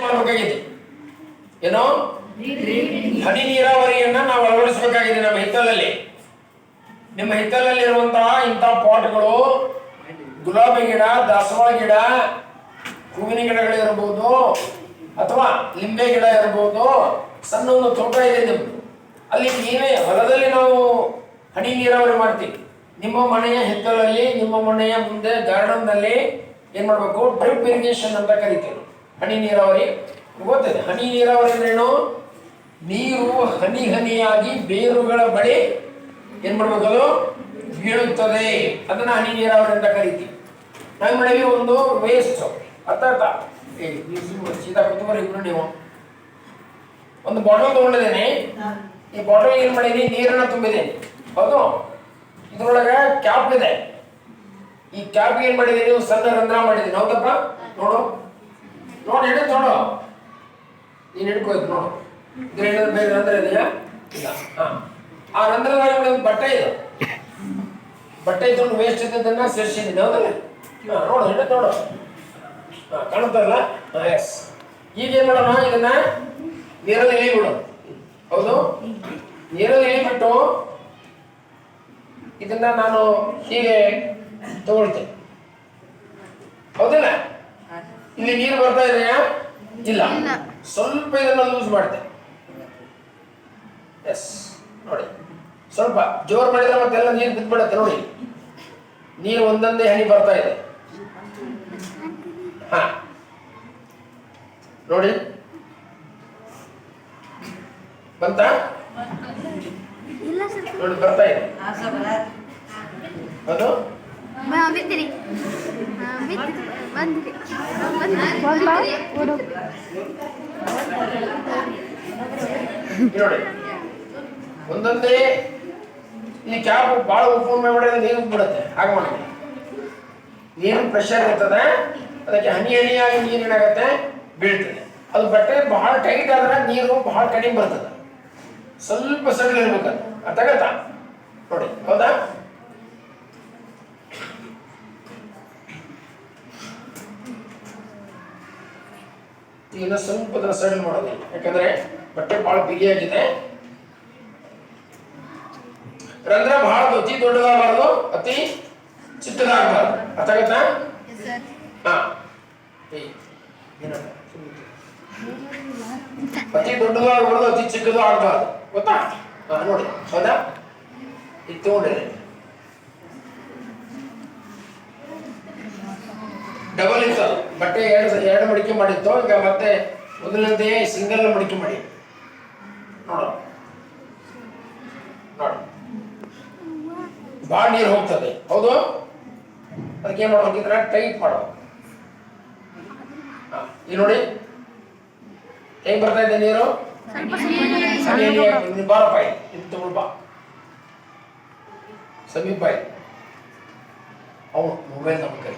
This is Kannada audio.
ಮಾಡಬೇಕಾಗಿದೆ ಏನೋ? ಹನಿ ನೀರಾವರಿಯನ್ನ ನಾವು ಅಳವಡಿಸಬೇಕಾಗಿದೆ ನಮ್ಮ ಹಿತ್ತಲಲ್ಲಿ. ನಿಮ್ಮ ಹಿತ್ತಲಲ್ಲಿ ಇರುವಂತಹ ಇಂತಹ ಪಾಟ್ಗಳು, ಗುಲಾಬಿ ಗಿಡ, ದಾಸವಾಳ ಗಿಡ, ಹೂವಿನ ಗಿಡಗಳಿರಬಹುದು ಅಥವಾ ಲಿಂಬೆ ಗಿಡ ಇರಬಹುದು ಸಣ್ಣ ಒಂದು ತೋಟ ಇದೆ ನಿಮ್ದು. ಅಲ್ಲಿ ನೀವೇ ಹೊಲದಲ್ಲಿ ನಾವು ಹನಿ ನೀರಾವರಿ ಮಾಡ್ತೀವಿ. ನಿಮ್ಮ ಮನೆಯ ಹಿತ್ತಲಲ್ಲಿ, ನಿಮ್ಮ ಮನೆಯ ಮುಂದೆ ಗಾರ್ಡನ್ನಲ್ಲಿ ಏನ್ ಮಾಡ್ಬೇಕು? ಡ್ರಿಪ್ ಇರಿಗೇಷನ್ ಅಂತ ಕರಿತೀವಿ. ಹನಿ ನೀರಾವರಿ ಗೊತ್ತಿದೆ. ಹನಿ ನೀರಾವರಿ ಅಂದ್ರೇನು ನೀರು ಹನಿ ಹನಿಯಾಗಿ ಬೇರುಗಳ ಬಳಿ ಏನ್ ಮಾಡ್ಬೇಕು ಅದು ಬೀಳುತ್ತದೆ. ಅದನ್ನ ಹನಿ ನೀರಾವರಿ ಅಂತ ಕರಿತೀವಿ. ನಾವು ಮನೆಗೆ ಒಂದು ವೇಸ್ಟ್ ಅರ್ಥ ಅರ್ಥ ಸೀದಾ ಕುತ್ಕೊಂಡು ಇಬ್ರು ನೀವು. ಒಂದು ಬಾಟಲ್ ತಗೊಂಡಿದ್ದೇನೆ. ಈ ಬಾಟಲ್ ಏನ್ ಮಾಡಿದೀನಿ ನೀರನ್ನ ತುಂಬಿದ್ದೀನಿ. ಹೌದು? ಇದ್ರೊಳಗೆ ಕ್ಯಾಪ್ ಇದೆ. ಈ ಕ್ಯಾಪ್ ಏನ್ ಮಾಡಿದೀನಿ ನೀವು? ಸಣ್ಣ ರಂಧ್ರ ಮಾಡಿದ್ದೀನಿ ಹೌದಪ್ಪ? ನೋಡು. ನೋಡಿ, ಹಿಡಿದು ನೋಡು. ನೀನು ಹಿಡ್ಕೋಯ್ತು ನೋಡು. ಏನಾದ್ರು ಬೇರೆ ರಂಧ್ರ ಇದೆಯಾ? ಇಲ್ಲ. ಆ ರಂಧ್ರದಾಗ ಬಟ್ಟೆ ಇದೆ. ಬಟ್ಟೆ ಇದ್ಕೊಂಡು ವೇಸ್ಟ್ ಇದ್ದದನ್ನ ಸೇರಿಸಿದ್ದೀನಿ ಹೌದಲ್ಲ? ನೋಡು, ಹಿಡಿದು ನೋಡು. ಹಾಂ ಕಾಣುತ್ತಲ್ಲ ಎಸ್ ಈಗ ಏನ್ ಮಾಡೋಣ? ಇದನ್ನ ನೀರಲ್ಲಿ ಬಿಡು ಹೌದು? ನೀರಲ್ಲಿ ಇಳಿ ಬಿಟ್ಟು ಇದನ್ನ ನಾನು ಹೀಗೆ ತಗೊಳ್ತೇನೆ ಹೌದಿಲ್ಲ ಇಲ್ಲಿ ನೀರು ಬರ್ತಾ ಇದೆಯಾ? ಇಲ್ಲ. ಸ್ವಲ್ಪ ಇದನ್ನ ಲೂಸ್ ಮಾಡ್ತೆ. ಎಸ್ ನೋಡಿ. ಸ್ವಲ್ಪ ಜೋರ್ ಮಾಡಿದ್ರೆ ಮತ್ತೆಲ್ಲ ನೀರು ಬಿದ್ದ್ಬಿಡತ್ತೆ ನೋಡಿ. ನೀರು ಒಂದೊಂದೇ ಹನಿ ಬರ್ತಾ ಇದೆ. ಹಾ. ನೋಡಿ. ಬಂತ? ಇಲ್ಲ ಸರ್. ನೋಡಿ ಬರ್ತಾ ಇದೆ. ಅದು? ಬಿದ್ದಿರಿ. ಬಂದಿರಿ. ಒಂದೊಂದೇ ಈ ಕ್ಯಾಪ್ ಭಾಳ ಉಪ್ಪು ಮಾಡಿದ್ರೆ ನೀರು ಬಿಡುತ್ತೆ ಹಾಗೆ ಮಾಡಿ ನೀರಿನ ಪ್ರೆಷರ್ ಇರ್ತದೆ. ಅದಕ್ಕೆ ಹನಿ ಹನಿಯಾಗಿ ನೀರು ಏನಾಗುತ್ತೆ? ಬೀಳ್ತದೆ. ಅದು ಬಟ್ಟೆ ಬಹಳ ಟೈಟ್ ಆದ್ರೆ ನೀರು ಬಹಳ ಕಡಿಮೆ ಬರ್ತದೆ. ಸ್ವಲ್ಪ ಸಣ್ಣ ಇರ್ಬೇಕು ಅದು ಅರ್ಥಾಗತ್ತಾ ನೋಡಿ ಹೌದಾ? ಈಗ ಸ್ವಲ್ಪ ಸಡಿಲ್ ಮಾಡೋದು. ಯಾಕಂದ್ರೆ ಬಟ್ಟೆ ಬಹಳ ಬಿಗಿಯಾಗಿದೆ ರಂಧ್ರ ಬಹಳ ಅತಿ ದೊಡ್ಡದಾಗಬಾರದು, ಅತಿ ಚಿಕ್ಕದಾಗಬಾರದು. ಅರ್ಥಾಗತ್ತಾ ಹಾ. ಅತಿ ದೊಡ್ಡದು ಆಗ್ಬಾರ್ದು ಅತಿ ಚಿಕ್ಕದು ಆಗಬಾರ್ದು ಗೊತ್ತಾ? ಹಾ, ನೋಡಿ. ಹೌದಾ? ಇದು ತಗೊಂಡಿದೆ ಡಬಲ್ ಅದು. ಬಟ್ಟೆ ಎರಡು ಎರಡು ಮಡಿಕೆ ಮಾಡಿತ್ತು. ಈಗ ಮತ್ತೆ ಮೊದಲಿನಂತೆಯೇ ಸಿಂಗಲ್ ಮಡಿಕೆ ಮಾಡಿ. ನೋಡು. ನೋಡು. ಭಾಳ ನೀರು ಹೋಗ್ತದೆ. ಹೌದು? ಅದಕ್ಕೆ ಏನು ಮಾಡ್ಬೇಕಿದ್ರೆ ಟೈಟ್ ಮಾಡೋ. ಈ ನೋಡಿ. ಹೇಗೆ ಬರ್ತಾ ಇದೆ ನೀರು? ಬಾರಪ್ಪ. ಇದು ತಗೊಂಡು ಬಾ ಸಮೀಪ ಅವನು ಮೊಬೈಲ್ ನಮ್ಮ ಕೈ